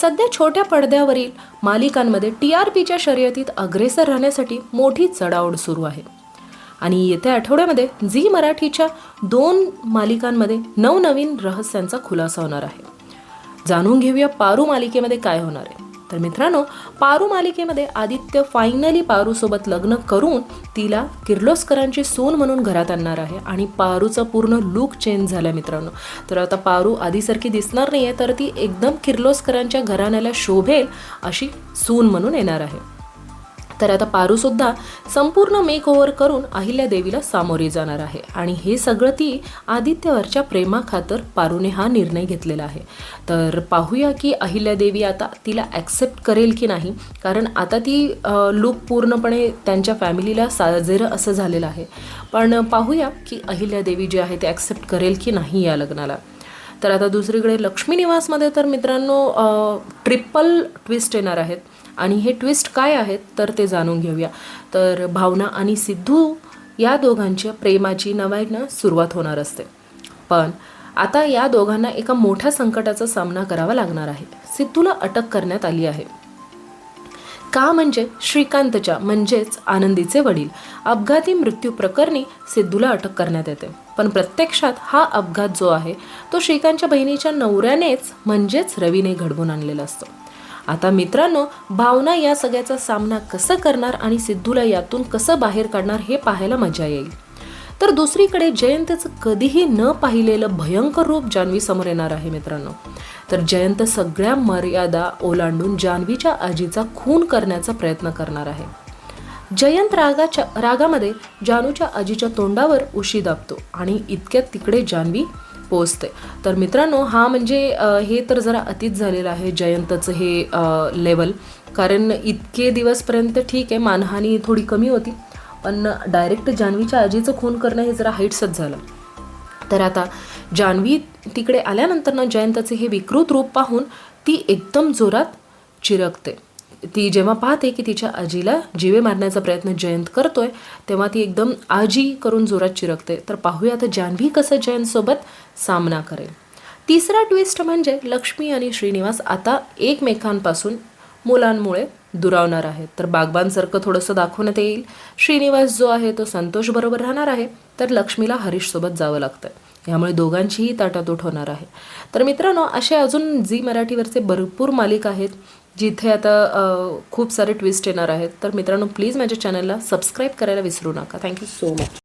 सध्या छोट्या पडद्यावरील मालिकांमध्ये टी आर पीच्या शर्यतीत अग्रेसर राहण्यासाठी मोठी चढाओढ सुरू आहे. आणि येत्या आठवड्यामध्ये झी मराठीच्या दोन मालिकांमध्ये नवनवीन रहस्यांचा खुलासा होणार आहे. जाणून घेऊया पारू मालिकेमध्ये काय होणार आहे. तर मित्रांनो पारू मालिकेमध्ये आदित्य फायनली पारूसोबत लग्न करून तिला किर्लोस्करांची सून म्हणून घरात आणणार आहे आणि पारूचा पूर्ण लुक चेंज झाला मित्रांनो. तर आता पारू आधीसारखी दिसणार नाही आहे तर ती एकदम किर्लोस्करांच्या घराण्याला शोभेल अशी सून म्हणून येणार आहे. तर आता पारूसुद्धा संपूर्ण मेक ओव्हर करून अहिल्या देवीला सामोरी जाणार आहे. आणि हे सगळं ती आदित्यवरच्या प्रेमाखातर पारूने हा निर्णय घेतलेला आहे. तर पाहूया की अहिल्या देवी आता तिला ॲक्सेप्ट करेल की नाही. कारण आता ती लुक पूर्णपणे त्यांच्या फॅमिलीला साजेरं असं झालेलं आहे. पण पाहूया की अहिल्या देवी जे आहे ते ॲक्सेप्ट करेल की नाही या लग्नाला. तर आता दुसरीकडे लक्ष्मी निवासमध्ये तर मित्रांनो ट्रिपल ट्विस्ट येणार आहेत. आणि हे ट्विस्ट काय आहेत तर ते जाणून घेऊया. तर भावना आणि सिद्धू या दोघांच्या प्रेमाची नव्यानं सुरुवात होणार असते. पण आता या दोघांना एका मोठ्या संकटाचा सामना करावा लागणार आहे. सिद्धूला अटक करण्यात आली आहे. का म्हणजे? श्रीकांतच्या म्हणजेच आनंदीचे वडील. अपघाती मृत्यू प्रकरणी सिद्धूला अटक करण्यात येते. पण प्रत्यक्षात हा अपघात जो आहे तो श्रीकांतच्या बहिणीच्या नवऱ्यानेच म्हणजेच रवीने घडवून आणलेला असतो. आता मित्रांनो भावना या सगळ्याचा सामना कसं करणार आणि सिद्धूला यातून कसं बाहेर काढणार हे पाहायला मजा येईल. तर दुसरीकडे जयंतचं कधीही न पाहिलेलं भयंकर रूप जान्हवी समोर येणार आहे मित्रांनो. तर जयंत सगळ्या मर्यादा ओलांडून जान्हवीच्या आजीचा खून करण्याचा प्रयत्न करणार आहे. जयंत रागाच्या रागामध्ये जानूच्या आजीच्या तोंडावर उशी दाबतो आणि इतक्यात तिकडे जान्हवी पोचते तर मित्रांनो हा म्हणजे हे तर जरा अतीत झालेलं आहे जयंतचं हे लेवल कारण इतके दिवसपर्यंत ठीक आहे मानहानी थोडी कमी होती. पण डायरेक्ट जान्हवीच्या आजीचं खून करणं हे जरा हाईट्सच झालं. तर आता जान्हवी तिकडे आल्यानंतर ना जयंताचे हे विकृत रूप पाहून ती एकदम जोरात चिरकते. ती जेव्हा पाहते की तिच्या आजीला जीवे मारण्याचा प्रयत्न जयंत करतोय तेव्हा ती एकदम आजी करून जोरात चिरकते. तर पाहूया आता जान्हवी कसं जयंतसोबत सामना करेल. तिसरा ट्विस्ट म्हणजे लक्ष्मी आणि श्रीनिवास आता एकमेकांपासून मुलांमुळे दुरावणार आहेत. तर बागबानसारखं थोडंसं दाखवण्यात येईल. श्रीनिवास जो आहे तो संतोष बरोबर राहणार आहे. तर लक्ष्मीला हरीशसोबत जावं लागतं यामुळे दोघांचीही ताटातूट होणार आहे. तर मित्रांनो असे अजून झी मराठीवरचे भरपूर मालिका आहेत. जिथे आता खूप सारे ट्विस्ट येणार आहेत. तर मित्रांनो प्लीज माझ्या चॅनलला सबस्क्राईब करायला विसरू नका. Thank you so much